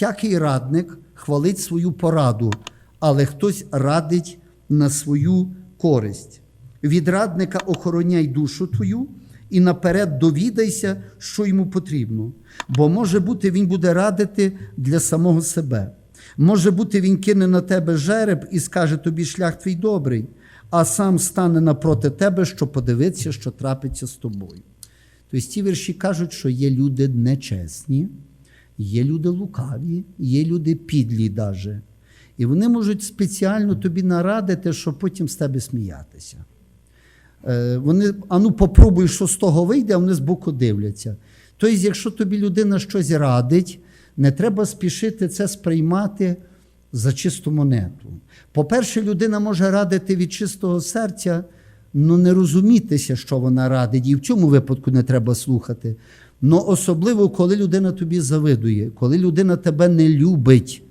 Всякий радник хвалить свою пораду, але хтось радить на свою користь. Від радника охороняй душу твою і наперед довідайся, що йому потрібно. Бо може бути, він буде радити для самого себе. Може бути, він кине на тебе жереб і скаже тобі шлях твій добрий, а сам стане напроти тебе, щоб подивитися, що трапиться з тобою. Тобто ті вірші кажуть, що є люди нечесні, є люди лукаві, є люди підлі даже. І вони можуть спеціально тобі нарадити, щоб потім з тебе сміятися. Е, Вони, а ну попробуй, що з того вийде, а вони збоку дивляться. Тобто, якщо тобі людина щось радить, не треба спішити це сприймати за чисту монету. По-перше, людина може радити від чистого серця, але не розумітися, що вона радить, і в цьому випадку не треба слухати. Но особливо, коли людина тобі завидує, коли людина тебе не любить.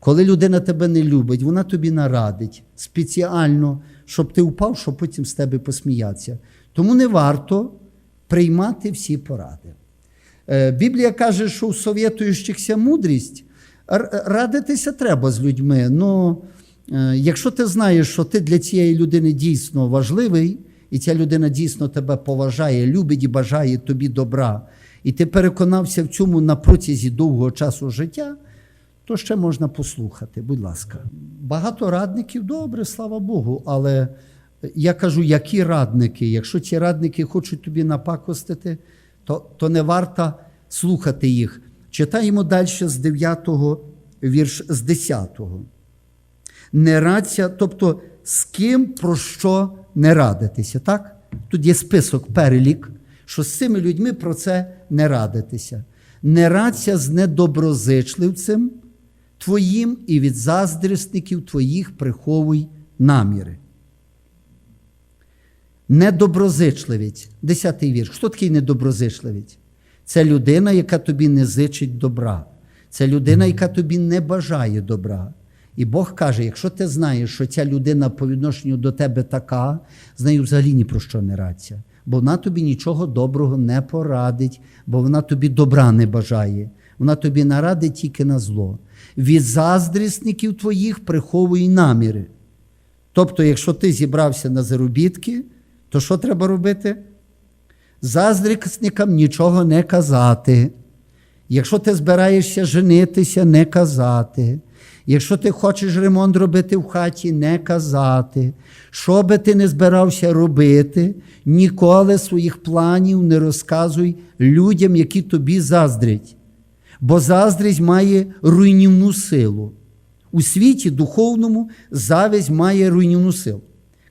Коли людина тебе не любить, вона тобі нарадить спеціально, щоб ти впав, щоб потім з тебе посміятися. Тому не варто приймати всі поради. Е, Біблія каже, що у совєтуючихся мудрість радитися треба з людьми. Ну, е, якщо ти знаєш, що ти для цієї людини дійсно важливий, і ця людина дійсно тебе поважає, любить і бажає тобі добра, і ти переконався в цьому на протязі довгого часу життя, то ще можна послухати, будь ласка. Багато радників добре, слава Богу, але я кажу, які радники? Якщо ці радники хочуть тобі напакостити, то, то не варто слухати їх. Читаємо далі з 9 вірш, з 10. Не радься, тобто з ким про що не радитися. Так? Тут є список, перелік, що з цими людьми про це не радитися. Не радься з недоброзичливцем твоїм і від заздрісників твоїх приховуй наміри. Недоброзичливець. Десятий вірш. Хто такий недоброзичливець? Це людина, яка тобі не зичить добра. Це людина, яка тобі не бажає добра. І Бог каже: якщо ти знаєш, що ця людина по відношенню до тебе така, з нею взагалі ні про що не радься. Бо вона тобі нічого доброго не порадить, бо вона тобі добра не бажає. Вона тобі нарадить тільки на зло. Від заздрісників твоїх приховуй наміри. Тобто, якщо ти зібрався на заробітки, то що треба робити? Заздрісникам нічого не казати. Якщо ти збираєшся женитися, не казати. Якщо ти хочеш ремонт робити в хаті, не казати. Що би ти не збирався робити, ніколи своїх планів не розказуй людям, які тобі заздрять. Бо заздрість має руйнівну силу. У світі духовному зависть має руйнівну силу.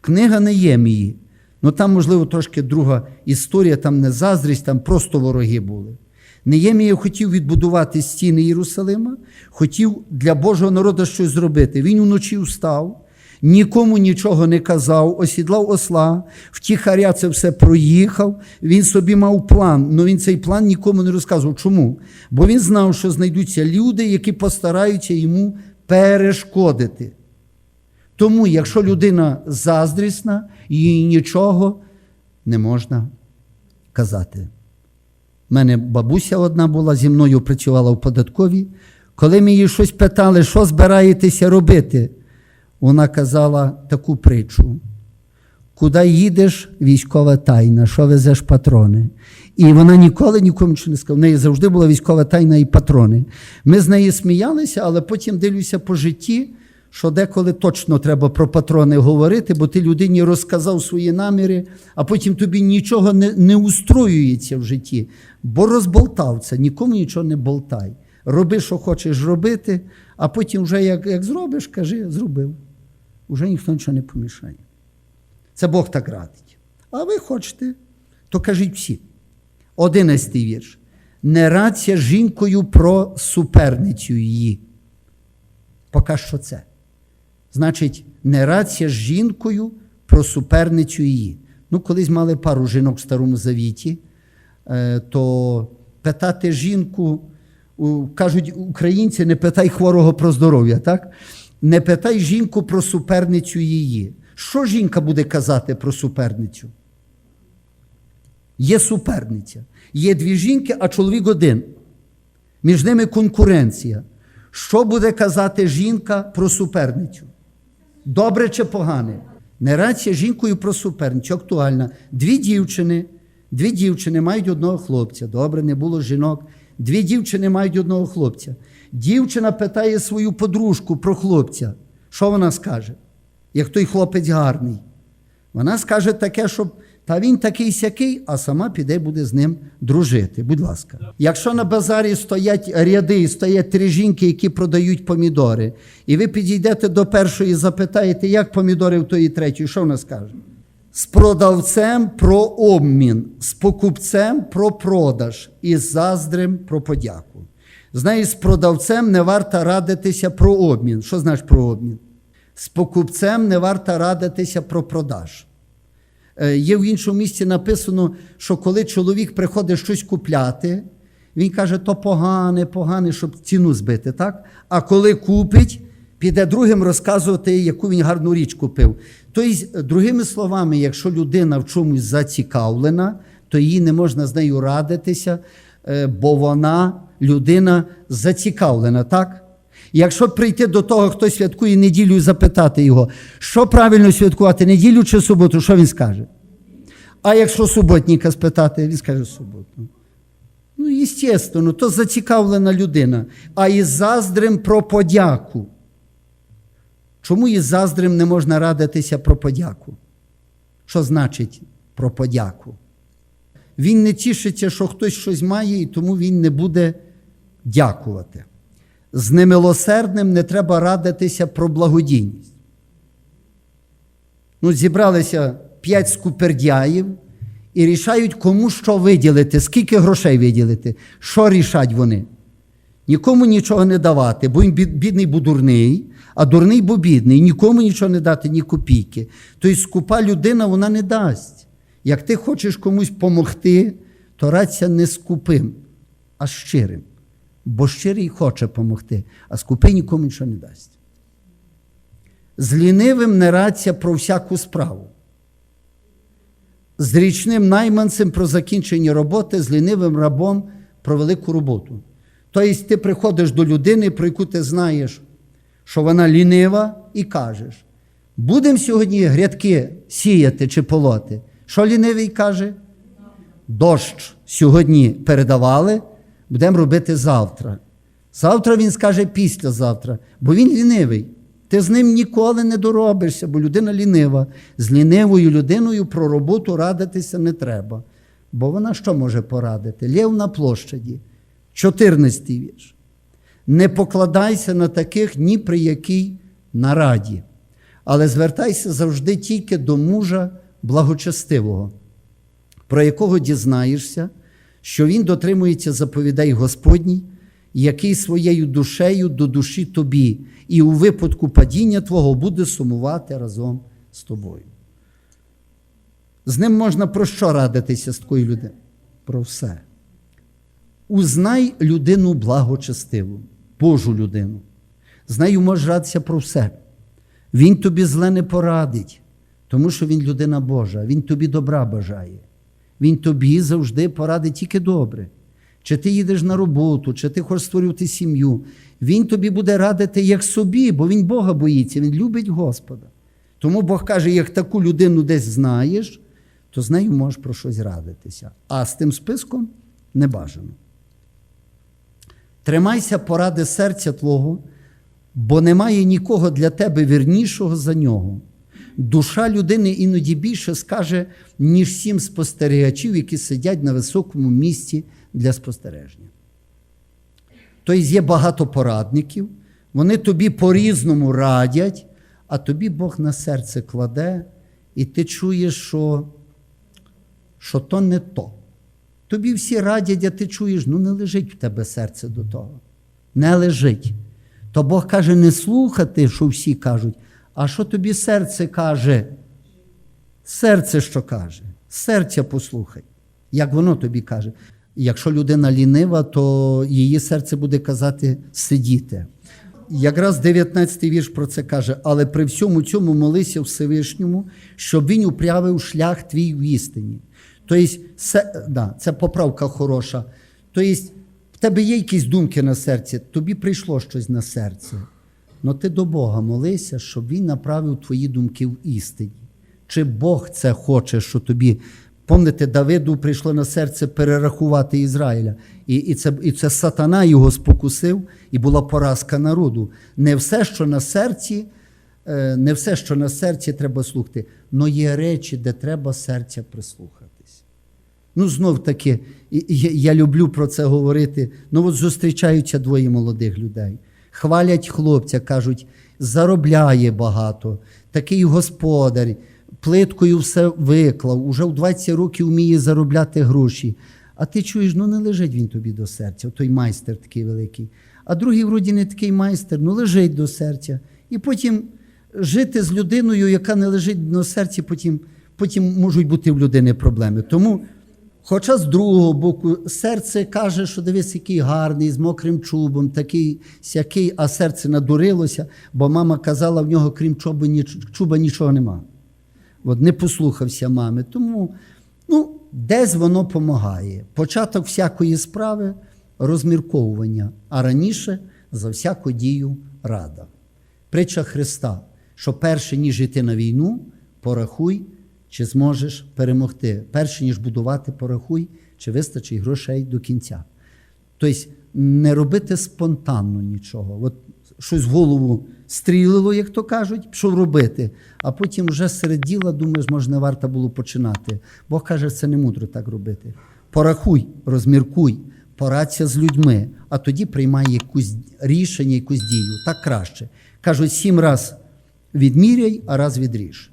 Книга Неємії. Ну там, можливо, трошки друга історія, там не заздрість, там просто вороги були. Неємія хотів відбудувати стіни Єрусалима, хотів для Божого народу щось зробити. Він уночі встав, нікому нічого не казав, осідлав осла, втіхаря це все проїхав. Він собі мав план, але він цей план нікому не розказував. Чому? Бо він знав, що знайдуться люди, які постараються йому перешкодити. Тому, якщо людина заздрісна, їй нічого не можна казати. У мене бабуся одна була зі мною працювала в податковій. Коли ми її щось питали, що збираєтеся робити, вона казала таку притчу. Куди їдеш, військова тайна, що везеш патрони. І вона ніколи нікому нічого не сказала. В неї завжди була військова тайна і патрони. Ми з нею сміялися, але потім дивлюся по житті, що деколи точно треба про патрони говорити, бо ти людині розказав свої наміри, а потім тобі нічого не, не устроюється в житті, бо розболтав це, нікому нічого не болтай. Роби, що хочеш робити, а потім, вже як, як зробиш, кажи, зробив. Уже ніхто нічого не помішає. Це Бог так радить. А ви хочете, то кажіть всі. Одинадцятий вірш. Не радься жінкою про суперницю її. Поки що це. Значить, не радься з жінкою про суперницю її. Ну, колись мали пару жінок в Старому Завіті, е, то питати жінку, кажуть українці, не питай хворого про здоров'я, так? Не питай жінку про суперницю її. Що жінка буде казати про суперницю? Є суперниця. Є дві жінки, а чоловік один. Між ними конкуренція. Що буде казати жінка про суперницю? Добре чи погане? Не радься жінкою про суперницю. Актуальна. Дві дівчини, дві дівчини мають одного хлопця. Добре, не було жінок. Дві дівчини мають одного хлопця. Дівчина питає свою подружку про хлопця. Що вона скаже? Як той хлопець гарний. Вона скаже таке, що та він такий сякий, а сама піде буде з ним дружити. Будь ласка. Якщо на базарі стоять ряди, стоять три жінки, які продають помідори, і ви підійдете до першої і запитаєте, як помідори в тої третьої, що вона скаже? З продавцем про обмін, з покупцем про продаж і з заздрем про подяку. Знаєш, з продавцем не варто радитися про обмін. Що знаєш про обмін? З покупцем не варто радитися про продаж. Е, Є в іншому місці написано, що коли чоловік приходить щось купляти, він каже, то погане, погане, щоб ціну збити, так? А коли купить, піде другим розказувати, яку він гарну річ купив. Тобто, другими словами, якщо людина в чомусь зацікавлена, то їй не можна з нею радитися, е, бо вона людина зацікавлена, так? Якщо прийти до того, хто святкує неділю запитати його, що правильно святкувати, неділю чи суботу, що він скаже? А якщо суботника спитати, він скаже суботу. Ну, естественно, то зацікавлена людина. А із заздрем про подяку. Чому із заздрем не можна радитися про подяку? Що значить про подяку? Він не тішиться, що хтось щось має, і тому він не буде дякувати. З немилосердним не треба радитися про благодійність. Ну, зібралися п'ять скупердяїв і рішають, кому що виділити, скільки грошей виділити, що рішать вони. Нікому нічого не давати, бо бідний, бо дурний, а дурний, бо бідний. Нікому нічого не дати, ні копійки. Тобто скупа людина вона не дасть. Як ти хочеш комусь допомогти, то радься не скупим, а щирим. Бо щирий хоче допомогти, а скупий нікому нічого не дасть. З лінивим не радься про всяку справу. З річним найманцем про закінчення роботи, з лінивим рабом про велику роботу. Тобто ти приходиш до людини, про яку ти знаєш, що вона лінива, і кажеш: будемо сьогодні грядки сіяти чи полоти. Що лінивий каже? Дощ сьогодні передавали, будемо робити завтра. Завтра він скаже післязавтра, бо він лінивий. Ти з ним ніколи не доробишся, бо людина лінива. З лінивою людиною про роботу радитися не треба. Бо вона що може порадити? Лєв на площаді, 14 вірш. Не покладайся на таких ні при якій нараді, але звертайся завжди тільки до мужа благочестивого, про якого дізнаєшся, що він дотримується заповідей Господній, який своєю душею до душі тобі, і у випадку падіння твого буде сумувати разом з тобою. З ним можна про що радитися з такою людиною? Про все. Узнай людину благочестиву, Божу людину. З нею можеш радитися про все. Він тобі зле не порадить, тому що він людина Божа, він тобі добра бажає. Він тобі завжди порадить тільки добре. Чи ти їдеш на роботу, чи ти хочеш створювати сім'ю. Він тобі буде радити як собі, бо він Бога боїться, він любить Господа. Тому Бог каже, як таку людину десь знаєш, то з нею можеш про щось радитися. А з тим списком не бажано. Тримайся поради серця Твого, бо немає нікого для тебе вірнішого за нього. Душа людини іноді більше скаже, ніж сім спостерігачів, які сидять на високому місці для спостереження. Тобто є багато порадників, вони тобі по-різному радять, а тобі Бог на серце кладе, і ти чуєш, що, що то не то. Тобі всі радять, а ти чуєш, ну не лежить в тебе серце до того. Не лежить. То Бог каже, не слухати, що всі кажуть, а що тобі серце каже? Серце що каже? Серця послухай, як воно тобі каже. Якщо людина лінива, то її серце буде казати сидіти. Якраз 19 вірш про це каже, але при всьому цьому молися Всевишньому, щоб він управив шлях твій в істині. Тобто, це, да, це поправка хороша. Тобто, в тебе є якісь думки на серці, тобі прийшло щось на серце. Но ти до Бога молися, щоб Він направив твої думки в істині. Чи Бог це хоче, що тобі. Помните, Давиду прийшло на серце перерахувати Ізраїля. І, і, це, і це сатана його спокусив, і була поразка народу. Не все, що на серці, е, не все, що на серці треба слухати, але є речі, де треба серця прислухатись. Ну, знов таки, я люблю про це говорити. Ну, от зустрічаються двоє молодих людей. Хвалять хлопця, кажуть, заробляє багато, такий господар, плиткою все виклав, уже в 20 років вміє заробляти гроші. А ти чуєш, ну не лежить він тобі до серця, той майстер такий великий. А другий, вроді, не такий майстер, ну лежить до серця. І потім жити з людиною, яка не лежить до серця, потім, потім можуть бути в людини проблеми. Тому Хоча з другого боку, серце каже, що дивись, який гарний, з мокрим чубом, такий сякий, а серце надурилося, бо мама казала, в нього, крім чуба, ніч- чуба нічого нема. От не послухався мами. Тому ну, десь воно допомагає. Початок всякої справи розмірковування, а раніше за всяку дію рада. Притча Христа, що перше, ніж йти на війну, порахуй, чи зможеш перемогти. Перше, ніж будувати, порахуй, чи вистачить грошей до кінця. Тобто не робити спонтанно нічого. От щось в голову стрілило, як то кажуть, пішов робити, а потім вже серед діла думаєш, може, не варто було починати. Бог каже, це не мудро так робити. Порахуй, розміркуй, порадься з людьми, а тоді приймай якусь рішення, якусь дію. Так краще. Кажуть, сім раз відміряй, а раз відріж.